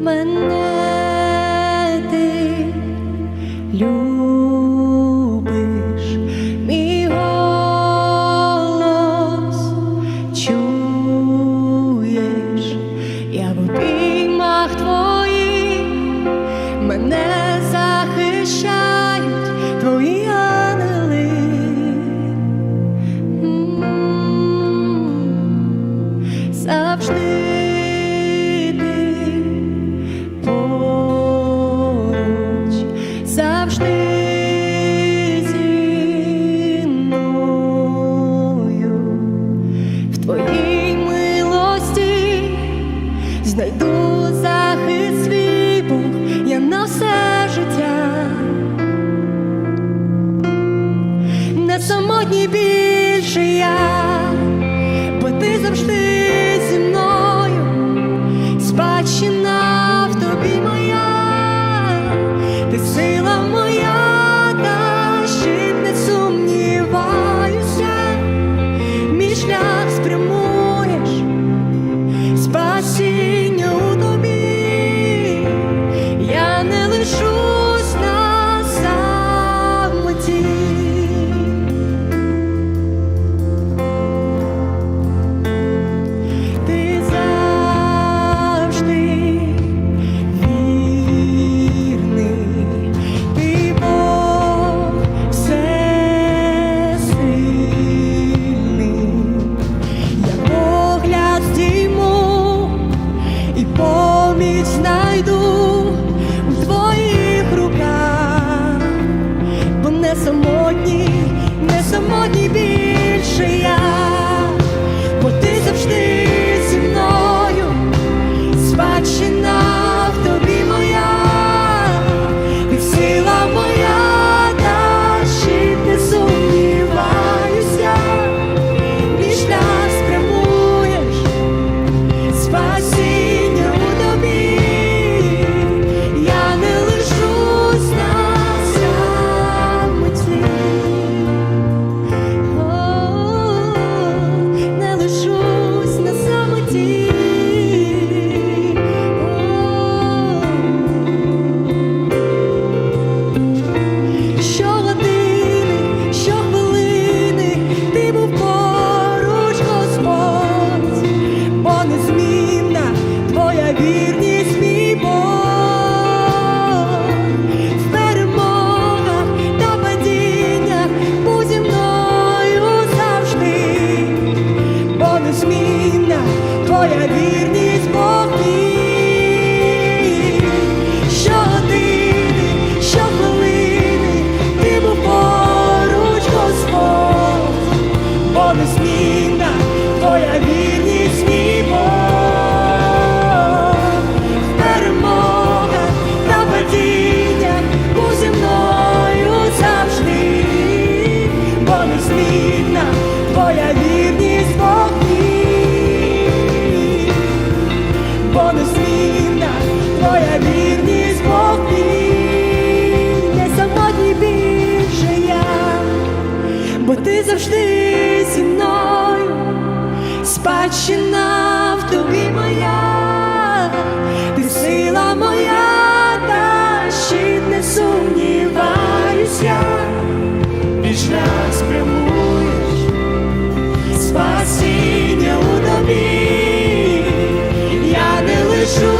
мене ти любиш, мій чуєш, я в обіймах твоїх мене захищають твої. завжди. сьогодні. твоя вірність Богні, що години, що хвилини, ти поруч Господь, бо твоя вірність мій в перемогах та падіннях у земною завжди, бо безмінна твоя вірність. бо ти завжди зі мною, спадщина в тобі моя, ти сила моя, та щит не сумніваюся, Піч нас прямуєш, спасіння у тобі, я не лишу.